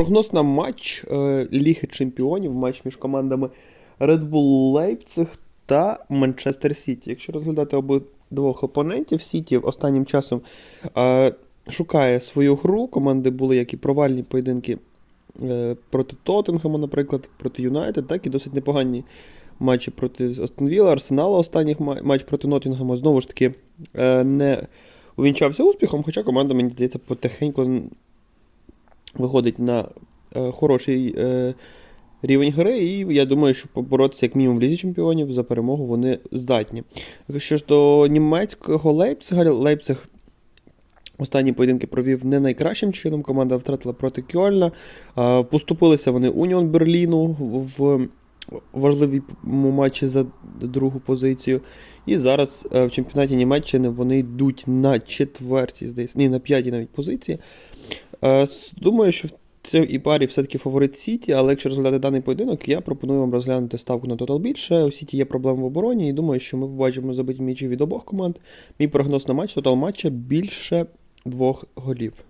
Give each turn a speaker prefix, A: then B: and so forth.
A: Прогноз на матч е, Ліги Чемпіонів, матч між командами Red Bull Leipzig та Манчестер Сіті. Якщо розглядати обидвох опонентів, Сіті останнім часом е, шукає свою гру. Команди були як і провальні поєдинки е, проти Тоттенхема, наприклад, проти Юнайтед, так і досить непогані матчі проти Астон Вілла, Арсенала. Останніх матч проти Ноттінгема знову ж таки не увінчався успіхом, хоча команда, мені здається, потихеньку виходить на е, хороший е, рівень гри, і я думаю, що поборотися як мінімум в Лізі Чемпіонів за перемогу вони здатні. Що ж до німецького Лейпцига, Лейпциг останні поєдинки провів не найкращим чином. Команда втратила проти Кьольна. Поступилися вони Уніон Берліну в важливому матчі за другу позицію. І зараз е, в чемпіонаті Німеччини вони йдуть на четвертій, здається, ні, на п'ятій навіть позиції. Е, Думаю, що в цій парі все-таки фаворит Сіті, але якщо розглядати даний поєдинок, я пропоную вам розглянути ставку на тотал більше. У Сіті є проблеми в обороні, і думаю, що ми побачимо забиті м'ячі від обох команд. Мій прогноз на матч, тотал матча більше двох голів.